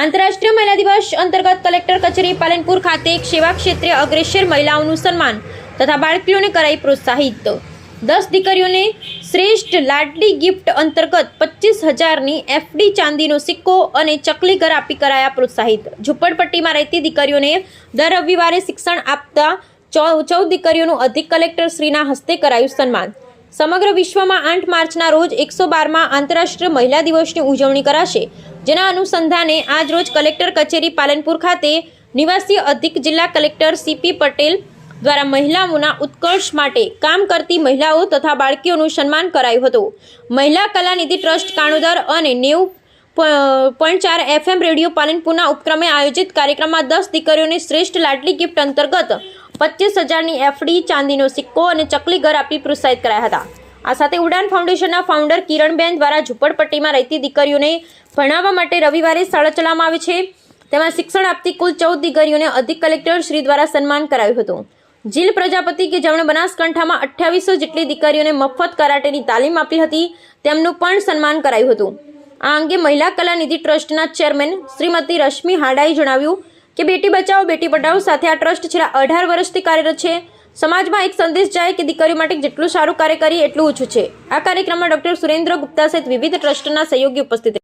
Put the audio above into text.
આંતરરાષ્ટ્રીય મહિલા દિવસ અંતર્ગત કલેક્ટર કચેરી પાલનપુર ખાતે સેવા ક્ષેત્રે અગ્રેસર મહિલાઓનું સન્માન તથા બાળકીઓને કરાઈ પ્રોત્સાહિત. દસ દીકરીઓને શ્રેષ્ઠ લાડલી ગિફ્ટ અંતર્ગત પચીસ હજારની એફડી ચાંદીનો સિક્કો અને ચકલી ઘર આપી કરાયા પ્રોત્સાહિત. ઝુંપડપટ્ટીમાં રહેતી દીકરીઓને દર રવિવારે શિક્ષણ આપતા ચૌદ દીકરીઓનું અધિક કલેક્ટર શ્રીના હસ્તે કરાયું સન્માન. સમગ્ર વિશ્વમાં આઠ માર્ચના રોજ એકસો બારમાં આંતરરાષ્ટ્રીય મહિલા દિવસની ઉજવણી કરાશે. જેના અનુસંધાને આજ રોજ કલેક્ટર કચેરી પાલનપુર ખાતે નિવાસી અધિક જિલ્લા કલેક્ટર સીપી પટેલ દ્વારા મહિલાઓના ઉત્કર્ષ માટે કામ કરતી મહિલાઓ તથા બાળકીઓનું સન્માન કરાયું હતું. મહિલા કલાનિધિ ટ્રસ્ટ કાણોદર અને નેવું પોઈન્ટ ચાર એફએમ રેડિયો પાલનપુરના ઉપક્રમે આયોજિત કાર્યક્રમમાં દસ દીકરીઓને શ્રેષ્ઠ લાડલી ગિફ્ટ અંતર્ગત પચીસ હજારની એફડી, ચાંદીનો સિક્કો અને ચકલી ઘર આપી પ્રોત્સાહિત કરાયા હતા. આ સાથે ઉડાન ફાઉન્ડેશનના ફાઉન્ડર કિરણબેન દ્વારા ઝુંપડપટ્ટીમાં રહેતી દીકરીઓને ભણાવવા માટે રવિવારે શાળા ચલાવવામાં આવે છે. તેમાં શિક્ષણ આપતી કુલ ચૌદ દીકરીઓને અધિક કલેક્ટર શ્રી દ્વારા સન્માન કરાયું હતું. જીલ પ્રજાપતિ કે જેમણે બનાસકાંઠામાં અઠ્યાવીસો જેટલી દીકરીઓને મફત કરાટેની તાલીમ આપી હતી, તેમનું પણ સન્માન કરાયું હતું. આ અંગે મહિલા કલાનિધિ ટ્રસ્ટના ચેરમેન શ્રીમતી રશ્મિ હાડાએ જણાવ્યું કે બેટી બચાવો, બેટી પઢાઓ સાથે આ ટ્રસ્ટ છેલ્લા અઢાર વર્ષથી કાર્યરત છે સમાજમાં એક સંદેશ જાય કે દીકરીઓ માટે જેટલું સારું કાર્ય કરીએ એટલું ઓછું છે આ કાર્યક્રમમાં ડોક્ટર સુરેન્દ્ર ગુપ્તા સહિત વિવિધ ટ્રસ્ટના સહયોગી ઉપસ્થિત.